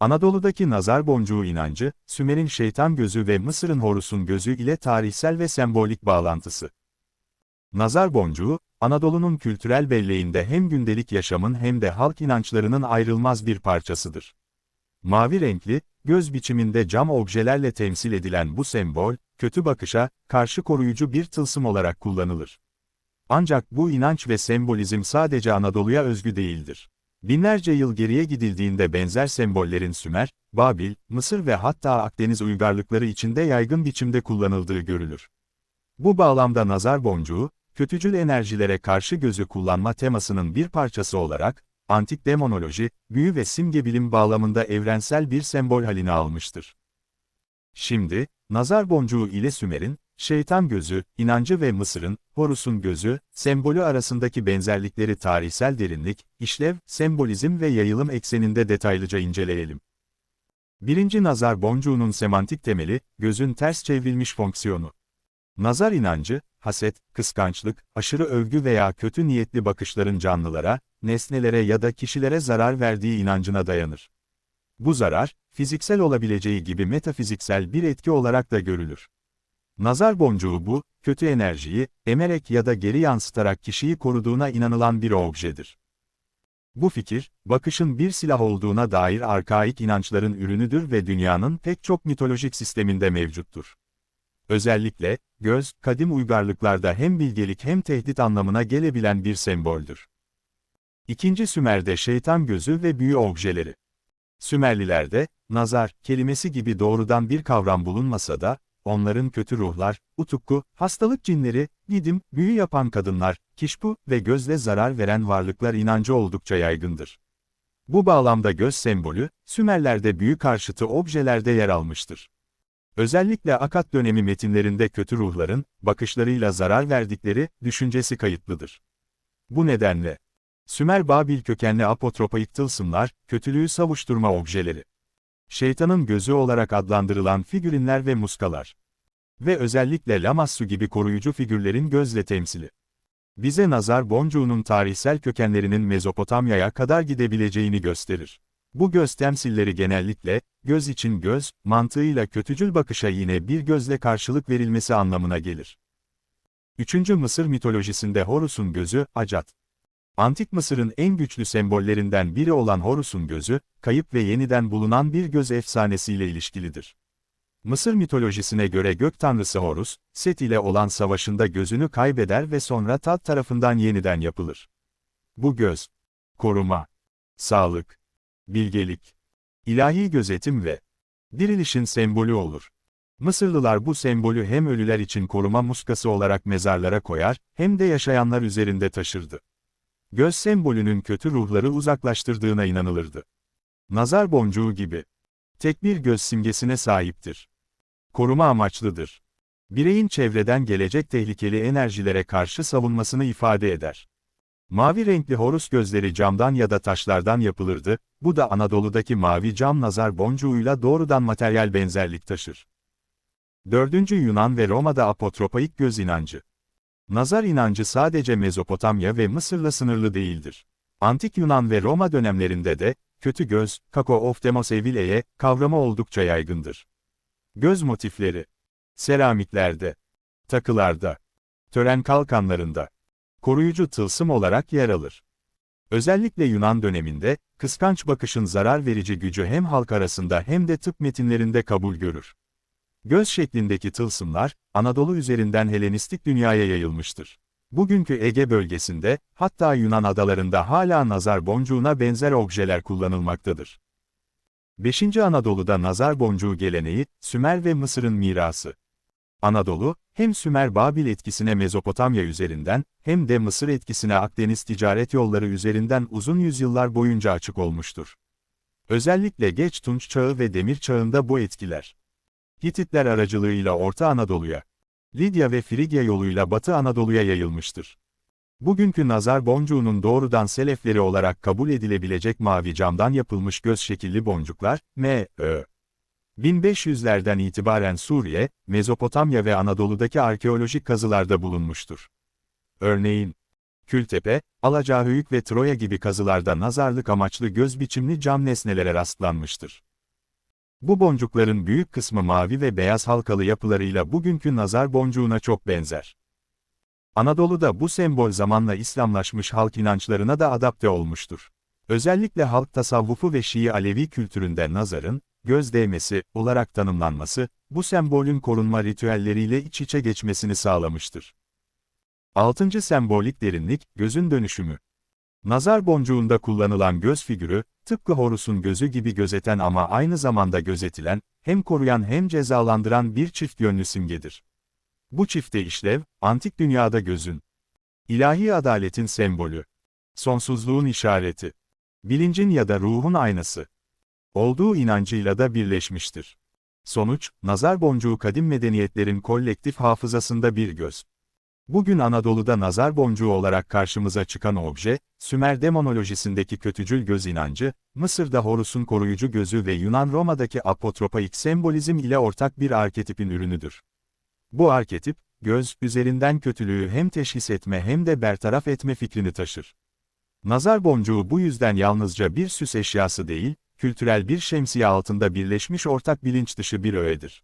Anadolu'daki nazar boncuğu inancı, Sümer'in şeytan gözü ve Mısır'ın Horus'un gözü ile tarihsel ve sembolik bağlantısı. Nazar boncuğu, Anadolu'nun kültürel belleğinde hem gündelik yaşamın hem de halk inançlarının ayrılmaz bir parçasıdır. Mavi renkli, göz biçiminde cam objelerle temsil edilen bu sembol, kötü bakışa, karşı koruyucu bir tılsım olarak kullanılır. Ancak bu inanç ve sembolizm sadece Anadolu'ya özgü değildir. Binlerce yıl geriye gidildiğinde benzer sembollerin Sümer, Babil, Mısır ve hatta Akdeniz uygarlıkları içinde yaygın biçimde kullanıldığı görülür. Bu bağlamda nazar boncuğu, kötücül enerjilere karşı gözü kullanma temasının bir parçası olarak, antik demonoloji, büyü ve simge bilim bağlamında evrensel bir sembol halini almıştır. Şimdi, nazar boncuğu ile Sümer'in, şeytan gözü, inancı ve Mısır'ın, Horus'un gözü, sembolü arasındaki benzerlikleri tarihsel derinlik, işlev, sembolizm ve yayılım ekseninde detaylıca inceleyelim. Birinci nazar boncuğunun semantik temeli, gözün ters çevrilmiş fonksiyonu. Nazar inancı, haset, kıskançlık, aşırı övgü veya kötü niyetli bakışların canlılara, nesnelere ya da kişilere zarar verdiği inancına dayanır. Bu zarar, fiziksel olabileceği gibi metafiziksel bir etki olarak da görülür. Nazar boncuğu bu, kötü enerjiyi, emerek ya da geri yansıtarak kişiyi koruduğuna inanılan bir objedir. Bu fikir, bakışın bir silah olduğuna dair arkaik inançların ürünüdür ve dünyanın pek çok mitolojik sisteminde mevcuttur. Özellikle, göz, kadim uygarlıklarda hem bilgelik hem tehdit anlamına gelebilen bir semboldür. İkinci Sümer'de şeytan gözü ve büyü objeleri. Sümerlilerde, nazar, kelimesi gibi doğrudan bir kavram bulunmasa da, onların kötü ruhlar, utukku, hastalık cinleri, gidim, büyü yapan kadınlar, kişpu ve gözle zarar veren varlıklar inancı oldukça yaygındır. Bu bağlamda göz sembolü, Sümerlerde büyü karşıtı objelerde yer almıştır. Özellikle Akat dönemi metinlerinde kötü ruhların, bakışlarıyla zarar verdikleri, düşüncesi kayıtlıdır. Bu nedenle, Sümer Babil kökenli apotropaik tılsımlar, kötülüğü savuşturma objeleri. Şeytanın gözü olarak adlandırılan figürinler ve muskalar. Ve özellikle Lamassu gibi koruyucu figürlerin gözle temsili. Bize nazar boncuğunun tarihsel kökenlerinin Mezopotamya'ya kadar gidebileceğini gösterir. Bu göz temsilleri genellikle, göz için göz, mantığıyla kötücül bakışa yine bir gözle karşılık verilmesi anlamına gelir. 3. Mısır mitolojisinde Horus'un gözü, Acat. Antik Mısır'ın en güçlü sembollerinden biri olan Horus'un gözü, kayıp ve yeniden bulunan bir göz efsanesiyle ilişkilidir. Mısır mitolojisine göre gök tanrısı Horus, Set ile olan savaşında gözünü kaybeder ve sonra Tat tarafından yeniden yapılır. Bu göz, koruma, sağlık, bilgelik, ilahi gözetim ve dirilişin sembolü olur. Mısırlılar bu sembolü hem ölüler için koruma muskası olarak mezarlara koyar, hem de yaşayanlar üzerinde taşırdı. Göz sembolünün kötü ruhları uzaklaştırdığına inanılırdı. Nazar boncuğu gibi. Tek bir göz simgesine sahiptir. Koruma amaçlıdır. Bireyin çevreden gelecek tehlikeli enerjilere karşı savunmasını ifade eder. Mavi renkli horus gözleri camdan ya da taşlardan yapılırdı, bu da Anadolu'daki mavi cam nazar boncuğuyla doğrudan materyal benzerlik taşır. 4. Yunan ve Roma'da apotropaik göz inancı. Nazar inancı sadece Mezopotamya ve Mısır'la sınırlı değildir. Antik Yunan ve Roma dönemlerinde de, kötü göz, kako oftemos evileye, kavramı oldukça yaygındır. Göz motifleri, seramiklerde, takılarda, tören kalkanlarında, koruyucu tılsım olarak yer alır. Özellikle Yunan döneminde, kıskanç bakışın zarar verici gücü hem halk arasında hem de tıp metinlerinde kabul görür. Göz şeklindeki tılsımlar, Anadolu üzerinden Helenistik dünyaya yayılmıştır. Bugünkü Ege bölgesinde, hatta Yunan adalarında hala nazar boncuğuna benzer objeler kullanılmaktadır. 5. Anadolu'da nazar boncuğu geleneği, Sümer ve Mısır'ın mirası. Anadolu, hem Sümer-Babil etkisine Mezopotamya üzerinden, hem de Mısır etkisine Akdeniz ticaret yolları üzerinden uzun yüzyıllar boyunca açık olmuştur. Özellikle Geç Tunç Çağı ve Demir Çağı'nda bu etkiler, Hititler aracılığıyla Orta Anadolu'ya, Lidya ve Frigya yoluyla Batı Anadolu'ya yayılmıştır. Bugünkü nazar boncuğunun doğrudan selefleri olarak kabul edilebilecek mavi camdan yapılmış göz şekilli boncuklar, M.Ö. 1500'lerden itibaren Suriye, Mezopotamya ve Anadolu'daki arkeolojik kazılarda bulunmuştur. Örneğin, Kültepe, Alacahöyük ve Troya gibi kazılarda nazarlık amaçlı göz biçimli cam nesnelere rastlanmıştır. Bu boncukların büyük kısmı mavi ve beyaz halkalı yapılarıyla bugünkü nazar boncuğuna çok benzer. Anadolu'da bu sembol zamanla İslamlaşmış halk inançlarına da adapte olmuştur. Özellikle halk tasavvufu ve Şii Alevi kültüründe nazarın, göz değmesi olarak tanımlanması, bu sembolün korunma ritüelleriyle iç içe geçmesini sağlamıştır. 6. Sembolik derinlik, gözün dönüşümü. Nazar boncuğunda kullanılan göz figürü, tıpkı Horus'un gözü gibi gözeten ama aynı zamanda gözetilen, hem koruyan hem cezalandıran bir çift yönlü simgedir. Bu çifte işlev, antik dünyada gözün, ilahi adaletin sembolü, sonsuzluğun işareti, bilincin ya da ruhun aynası, olduğu inancıyla da birleşmiştir. Sonuç, nazar boncuğu kadim medeniyetlerin kolektif hafızasında bir göz. Bugün Anadolu'da nazar boncuğu olarak karşımıza çıkan obje, Sümer demonolojisindeki kötücül göz inancı, Mısır'da Horus'un koruyucu gözü ve Yunan-Roma'daki apotropaik sembolizm ile ortak bir arketipin ürünüdür. Bu arketip, göz, üzerinden kötülüğü hem teşhis etme hem de bertaraf etme fikrini taşır. Nazar boncuğu bu yüzden yalnızca bir süs eşyası değil, kültürel bir şemsiye altında birleşmiş ortak bilinç dışı bir öğedir.